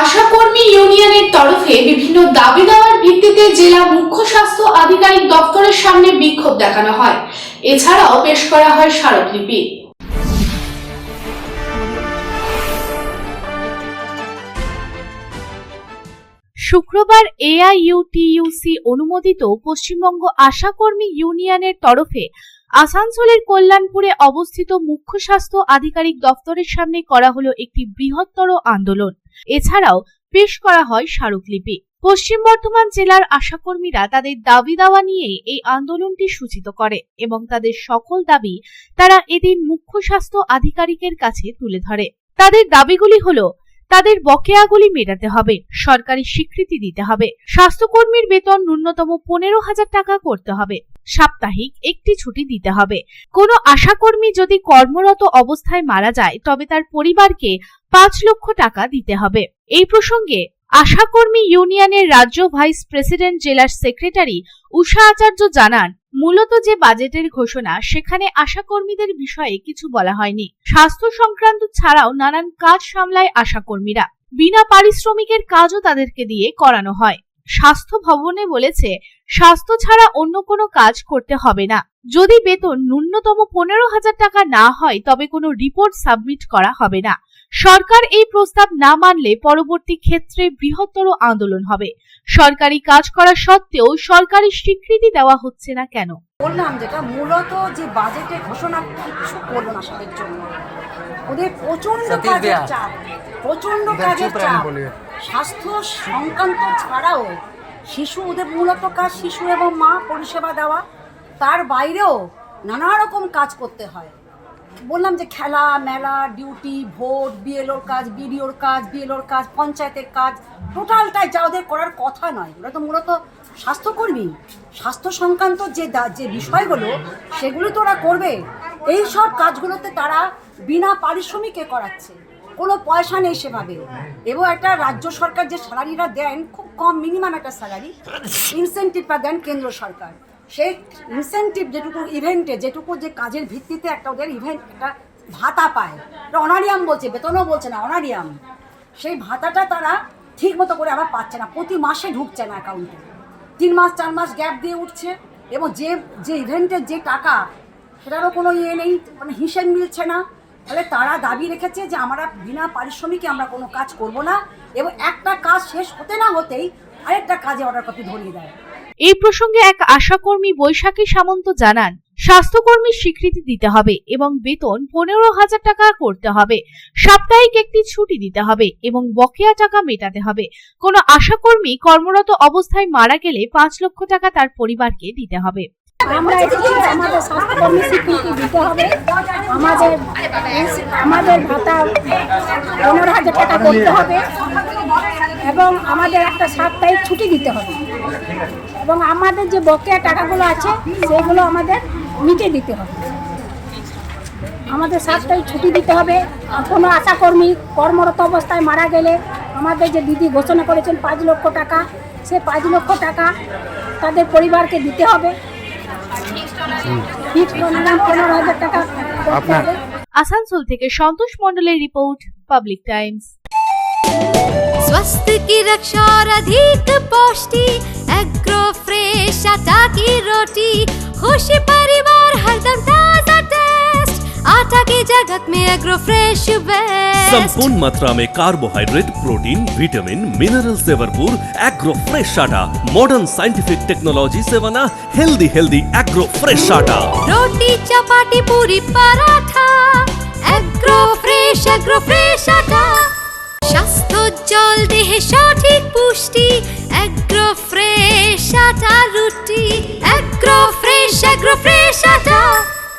আশাকর্মী ইউনিয়নের তরফে বিভিন্ন দাবি দেওয়ার ভিত্তিতে জেলা মুখ্য স্বাস্থ্য আধিকারিক দপ্তরের সামনে বিক্ষোভ দেখানো হয়। এছাড়াও পেশ করা হয় স্মারকলিপি। শুক্রবার এআইইউটিইউসি অনুমোদিত পশ্চিমবঙ্গ আশাকর্মী ইউনিয়নের তরফে আসানসোলের কল্যাণপুরে অবস্থিত মুখ্য স্বাস্থ্য আধিকারিক দপ্তরের সামনে করা হলো একটি বৃহত্তর আন্দোলন। এছাড়াও পেশ করা হয় স্মারকলিপি। পশ্চিম বর্ধমান জেলার আশাকর্মীরা তাদের দাবি দাওয়া নিয়ে এই আন্দোলনটি সূচিত করে এবং তাদের সকল দাবি তারা এদিন মুখ্য স্বাস্থ্য আধিকারিকের কাছে তুলে ধরে। তাদের দাবিগুলি হলো, তাদের বকেয়াগুলি মেটাতে হবে, সরকারি স্বীকৃতি দিতে হবে, স্বাস্থ্যকর্মীর বেতন ন্যূনতম পনেরো হাজার টাকা করতে হবে সাপ্তাহিক একটি ছুটি দিতে হবে। কোনো আশাকর্মী যদি কর্মরত অবস্থায় মারা যায়, তবে তার পরিবারকে পাঁচ লক্ষ টাকা দিতে হবে। এই প্রসঙ্গে আশাকর্মী ইউনিয়নের রাজ্য ভাইস প্রেসিডেন্ট জেলার সেক্রেটারি উষা আচার্য জানান, মূলত যে বাজেটের ঘোষণা, সেখানে আশাকর্মীদের বিষয়ে কিছু বলা হয়নি। স্বাস্থ্য সংক্রান্ত ছাড়াও নানান কাজ সামলায় আশাকর্মীরা। বিনা পারিশ্রমিকের কাজও তাদেরকে দিয়ে করানো হয়। স্বাস্থ্য ভবনে বলেছে স্বাস্থ্য ছাড়া অন্য কোনো কাজ করতে হবে না। যদি বেতন ন্যূনতম পনেরো হাজার টাকা না হয় তবে কোনো রিপোর্ট সাবমিট করা হবে না। সরকার এই প্রস্তাব না মানলে পরবর্তী ক্ষেত্রে বৃহত্তর আন্দোলন হবে। সরকারি কাজ করা সত্ত্বেও সরকারি স্বীকৃতি দেওয়া হচ্ছে না কেন? বললাম যেটা মূলত যে বাজেটে ঘোষণা কিছু করল না সবের জন্য। ওদের প্রচণ্ড কাজের চাপ প্রচণ্ড কাজের চাপ স্বাস্থ্য সংক্রান্ত ছাড়াও শিশু ওদের মূলত কাজ শিশু এবং মা পরিষেবা দেওয়া। তার বাইরেও নানা রকম কাজ করতে হয়। বললাম যে খেলা, মেলা, ডিউটি, ভোট, বিএলওর কাজ, বিডিওর কাজ, বিএলওর কাজ, পঞ্চায়েতের কাজ, টোটালটাই যা ওদের করার কথা নয়। ওরা তো মূলত স্বাস্থ্যকর্মী। স্বাস্থ্য সংক্রান্ত যে যে বিষয়গুলো, সেগুলো তো ওরা করবে। এই সব কাজগুলোতে তারা বিনা পারিশ্রমিকে করাচ্ছে। কোনো পয়সা নেই সেভাবে। এবং একটা রাজ্য সরকার যে স্যালারিরা দেন, খুব কম মিনিমাম একটা স্যালারি ইনসেন্টিভটা দেন কেন্দ্র সরকার। সেই ইনসেন্টিভ যেটুকু ইভেন্টে যেটুকু যে কাজের ভিত্তিতে একটা ওদের ইভেন্ট একটা ভাতা পায়। এটা অনারিয়াম বলছে, বেতনও বলছে না, অনারিয়াম। সেই ভাতাটা তারা ঠিক মতো করে আবার পাচ্ছে না, প্রতি মাসে ঢুকছে না অ্যাকাউন্টে তিন মাস, চার মাস গ্যাপ দিয়ে উঠছে এবং যে যে ইভেন্টের যে টাকা, সেটারও কোনো ইয়ে নেই মানে হিসেব মিলছে না। ফলে তারা দাবি রেখেছে যে আমরা বিনা পারিশ্রমিকে আমরা কোনো কাজ করব না এবং একটা কাজ শেষ হতে না হতেই আরেকটা কাজে অর্ডার কপি ধরিয়ে দেয়। এই প্রসঙ্গে এক আশাকর্মী বৈশাখী সামন্ত জানান, স্বাস্থ্যকর্মীর স্বীকৃতি দিতে হবে এবং বেতন পনেরো হাজার টাকা করতে হবে। সাপ্তাহিক একটি ছুটি দিতে হবে এবং বকেয়া টাকা মেটাতে হবে। কোনো আশাকর্মী কর্মরত অবস্থায় মারা গেলে পাঁচ লক্ষ টাকা তার পরিবারকে দিতে হবে। আমরা এসেছি আমাদের স্বাস্থ্যকর্মী স্বীকৃতি দিতে হবে। আমাদের আমাদের ভাতা পনেরো হাজার টাকা করতে হবে। এবং আমাদের একটা সাপ্তাহিক ছুটি দিতে হবে। এবং আমাদের যে বকেয়া টাকাগুলো আছে সেগুলো আমাদের মিটে দিতে হবে। আমাদের সাপ্তাহিক ছুটি দিতে হবে। কোনো আশাকর্মী কর্মরত অবস্থায় মারা গেলে আমাদের যে দিদি ঘোষণা করেছেন পাঁচ লক্ষ টাকা সে পাঁচ লক্ষ টাকা তাদের পরিবারকে দিতে হবে। পনেরো হাজার টাকা আসানসোল থেকে সন্তোষ মণ্ডলের রিপোর্ট পাবলিক টাইমস। स्वास्थ्य की रक्षा और अधिक पौष्टि एग्रो फ्रेश आटा की रोटी खुशी परिवार हरदम ताज़ा टेस्ट आटा की जगत में एग्रो फ्रेश बेस्ट संपूर्ण मात्रा में कार्बोहाइड्रेट प्रोटीन विटामिन मिनरल से भरपूर एग्रो फ्रेश आटा। मॉडर्न साइंटिफिक टेक्नोलॉजी से बना हेल्दी हेल्दी एग्रो फ्रेश आटा। रोटी चपाटी पूरी पराठा। एग्रो फ्रेश एग्रो फ्रेश आटा। স্বাস্থ্য জল দেহে সঠিক